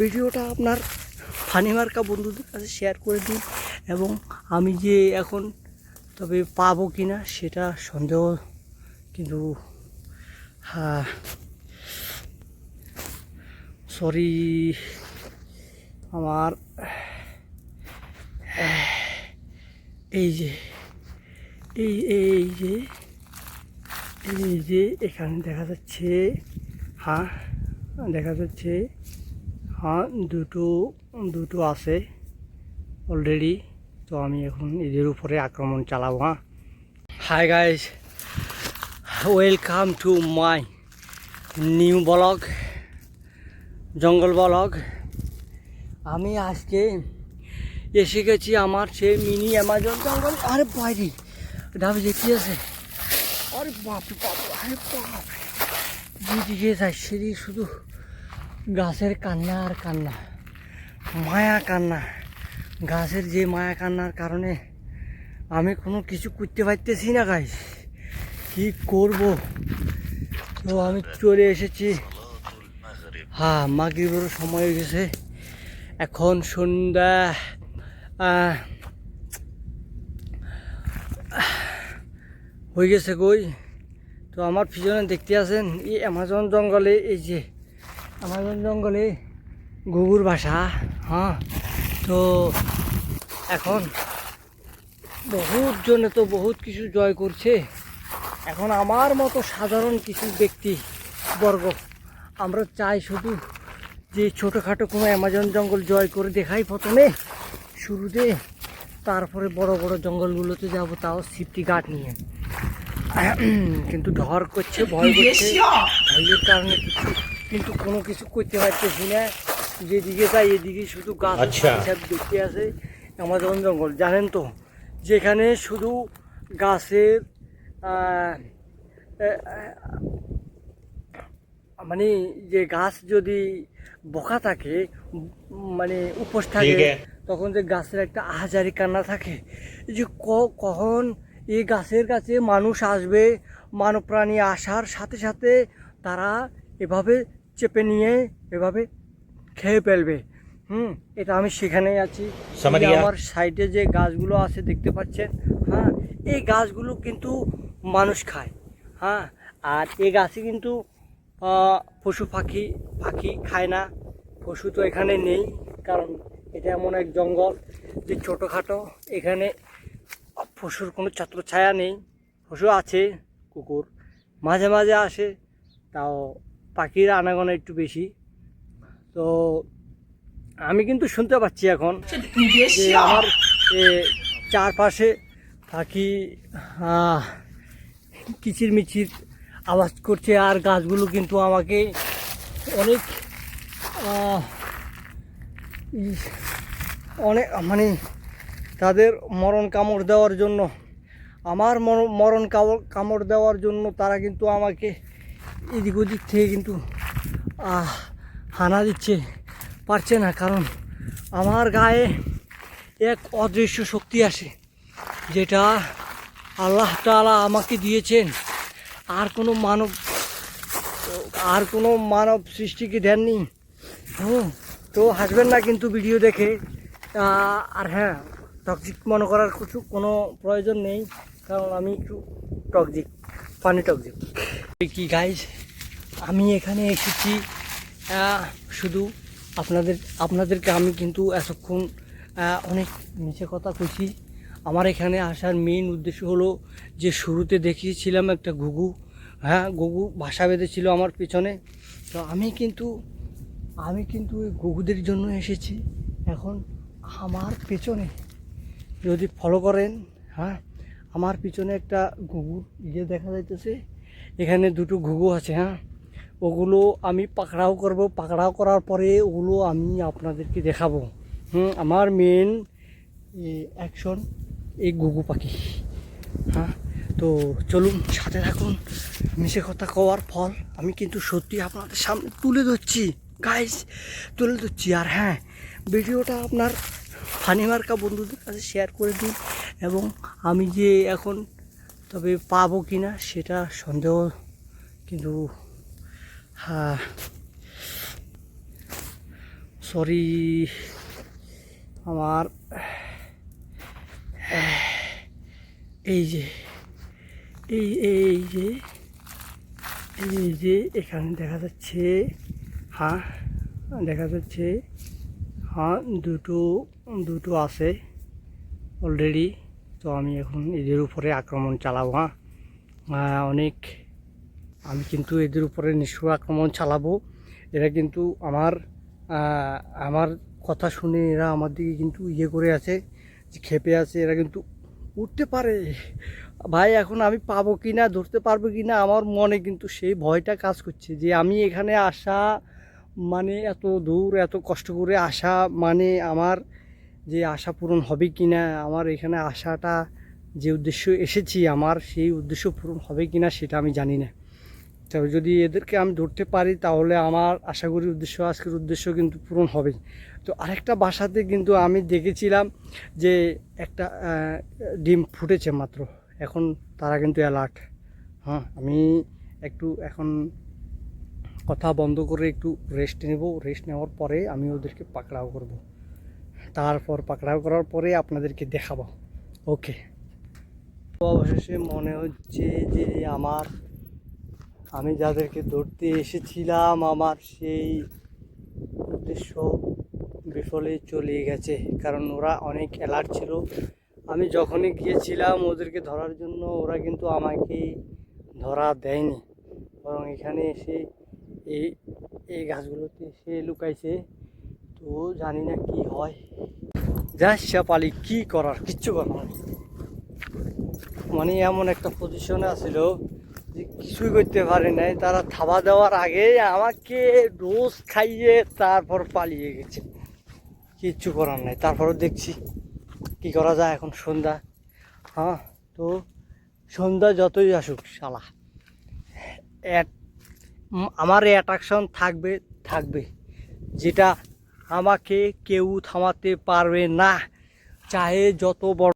ভিডিওটা আপনার ফানি মার্কা বন্ধুদের কাছে শেয়ার করে দিন এবং আমি যে এখন তবে পাবো কি না সেটা সন্দেহ, কিন্তু হ্যাঁ সরি আমার, এই যে, এই এই যে এই যে, এখানে দেখা যাচ্ছে হ্যাঁ দেখা যাচ্ছে হ্যাঁ দুটো দুটো আছে অলরেডি তো আমি এখন এদের উপরে আক্রমণ চালাবো হ্যাঁ। Hi guys welcome to my new blog জঙ্গল ব্লগ আমি আজকে এসে গেছি আমার সে মিনি অ্যামাজন জঙ্গল। আরে বাইরে, ডাবে কি আছে? আরে বাপ বাপ আরে বাপ যেদিকে যাই সেদিকে শুধু। গাছের কান্না আর কান্না, মায়া কান্না। গাছের যে মায়া কান্নার কারণে আমি কোনো কিছু করতে পারতেছি না গাই কি করব? তো আমি চলে এসেছি। হ্যাঁ মাগরিবেরও সময় হয়ে গেছে। এখন সন্ধ্যা হয়ে গেছে কই? তো আমার পিছনে দেখতে আছেন এই অ্যামাজন জঙ্গলে এই যে অ্যামাজন জঙ্গলে ঘুঘুর বাসা হ্যাঁ? তো এখন বহুত জনে তো বহুত কিছু জয় করছে। এখন আমার মতো সাধারণ কিছু ব্যক্তি বর্গ আমরা চাই শুধু যে ছোটোখাটো কোনো অ্যামাজন জঙ্গল জয় করে দেখাই প্রথমে শুরুতে তারপরে বড় বড় জঙ্গলগুলোতে যাব তাও সিফটি গার্ড নিয়ে। কিন্তু ঢর করছে ভয় করছে ভয়ের কারণে কিছু কিন্তু কোনো কিছু করতে পারতেছি না। যেদিকে যাই এদিকে শুধু গাছ আচ্ছা। হিসাব দেখতে আছে আমাজন জঙ্গল। জানেন তো যেখানে শুধু গাছের মানে যে গাছ যদি বোকা থাকে মানে উপোস থাকে তখন যে গাছের একটা আহাজারি কান্না থাকে। যে কখন এই গাছের কাছে মানুষ আসবে মানব প্রাণী আসার সাথে সাথে তারা এভাবে চেপে নিয়ে এভাবে খেয়ে ফেলবে। হুম এটা আমি সেখানেই আছি। আমার সাইডে যে গাছগুলো আছে দেখতে পাচ্ছেন? হ্যাঁ এই গাছগুলো কিন্তু মানুষ খায়। হ্যাঁ আর এই গাছে কিন্তু পশু পাখি পাখি খায় না। পশু তো এখানে নেই কারণ এটা এমন এক জঙ্গল যে ছোটোখাটো। এখানে পশুর কোনো ছাত্র ছায়া নেই। পশু আছে কুকুর মাঝে মাঝে আসে তাও পাখির আনাগোনা একটু বেশি। তো আমি কিন্তু শুনতে পাচ্ছি এখন যে আমার এ, চারপাশে পাখি কিচির মিচির আওয়াজ করছে আর গাছগুলো কিন্তু আমাকে অনেক অনেক মানে তাদের মরণ কামড় দেওয়ার জন্য আমার মর- মরণ কামড় দেওয়ার জন্য তারা কিন্তু আমাকে এদিক ওদিক থেকে কিন্তু হানা দিচ্ছে, পারছে না, কারণ আমার গায়ে এক অদৃশ্য শক্তি আসে, যেটা আল্লাহ তাআলা আমাকে দিয়েছেন। আর কোনো মানব, আর কোনো মানব সৃষ্টিকে দেননি। হুম, তো হাসবেন না কিন্তু ভিডিও দেখে। আর হ্যাঁ টক্সিক মনে করার কিছু, কোনো প্রয়োজন নেই, কারণ আমি একটু টক্সিক পানি টক্সিক কি গাইজ আমি এখানে এসেছি শুধু আপনাদের, আপনাদেরকে আমি কিন্তু এতক্ষণ অনেক মিছে কথা কইছি। আমার এখানে আসার মেইন উদ্দেশ্য হলো যে শুরুতে দেখিয়েছিলাম একটা ঘুঘু হ্যাঁ ঘুঘু বাসা বেঁধেছিল আমার পিছনে। তো আমি কিন্তু আমি কিন্তু ওই ঘুঘুদের জন্য এসেছি। এখন আমার পেছনে যদি ফলো করেন হ্যাঁ আমার পিছনে একটা ঘুঘুর ইয়ে দেখা যাইতেছে, এখানে দুটো ঘুঘু আছে হ্যাঁ। ওগুলো আমি পাকড়াও করব। পাকড়াও করার পরে ওগুলো আমি আপনাদেরকে দেখাবো। হুম, আমার মেন অ্যাকশন এই ঘুঘু পাখি। হ্যাঁ তো চলুন সাথে থাকুন। মিশে কথা কওয়ার ফল আমি কিন্তু সত্যি আপনাদের সামনে তুলে ধরছি। গাইস তুলে ধরছি। আর হ্যাঁ ভিডিওটা আপনার ফানি মার্কা বন্ধুদের কাছে শেয়ার করে দিন। এবং আমি যে এখন তবে পাবো কি না সেটা সন্দেহ কিন্তু হ্যাঁ সরি আমার এই যে, এই এই যে এই যে এখানে দেখা যাচ্ছে হ্যাঁ দেখা যাচ্ছে হ্যাঁ দুটো দুটো আছে অলরেডি তো আমি এখন এদের উপরে আক্রমণ চালাবো হ্যাঁ। অনেক আমি কিন্তু এদের উপরে নিষ্ঠুর আক্রমণ চালাবো। এরা কিন্তু আমার আমার কথা শুনে এরা আমার দিকে কিন্তু ইয়ে করে আছে, যে খেপে আছে। এরা কিন্তু উঠতে পারে। ভাই, এখন আমি পাবো কি না ধরতে পারব কি না আমার মনে কিন্তু সেই ভয়টা কাজ করছে যে আমি এখানে আসা মানে এত দূর, এত কষ্ট করে আসা মানে আমার যে আশা পূরণ হবে কি না আমার এখানে আসাটা যে উদ্দেশ্য এসেছি, আমার সেই উদ্দেশ্য পূরণ হবে কি না সেটা আমি জানি না। তবে যদি এদেরকে আমি ধরতে পারি, তাহলে আমার আশা করি উদ্দেশ্য, আজকের উদ্দেশ্য কিন্তু পূরণ হবে তো আরেকটা বাসাতে কিন্তু আমি দেখেছিলাম যে একটা ডিম ফুটেছে মাত্র। এখন তারা কিন্তু অ্যালার্ট হ্যাঁ আমি একটু এখন কথা বন্ধ করে একটু রেস্ট নেব। রেস্ট নেওয়ার পরে আমি ওদেরকে পাকড়াও করব। তারপর পাকড়াও করার পরে আপনাদেরকে দেখাবো। ওকে অবশেষে মনে হচ্ছে যে আমার আমি যাদেরকে ধরতে এসেছিলাম, আমার সেই উদ্দেশ্য বিফলে চলে গেছে। কারণ ওরা অনেক অ্যালার্ট ছিল। আমি যখনই গিয়েছিলাম ওদেরকে ধরার জন্য, ওরা কিন্তু আমাকে ধরা দেয়নি। বরং এখানে এসে এই এই গাছগুলোতে এসে লুকাইছে। তো জানি না কি হয়। যা পালি কি করার? কিচ্ছু করার। মানে এমন একটা পজিশনে আছিল যে কিছুই করতে পারে নাই। তারা থাবা দেওয়ার আগে আমাকে রোজ খাইয়ে তারপর পালিয়ে গেছে। কিচ্ছু করার নাই। তারপরও দেখছি কি করা যায় এখন সন্ধ্যা। হ্যাঁ তো সন্ধ্যা যতই আসুক শালা। আমার অ্যাট্রাকশন থাকবে থাকবে। যেটা আমাকে কেউ থামাতে পারবে না। চাহে যত বড়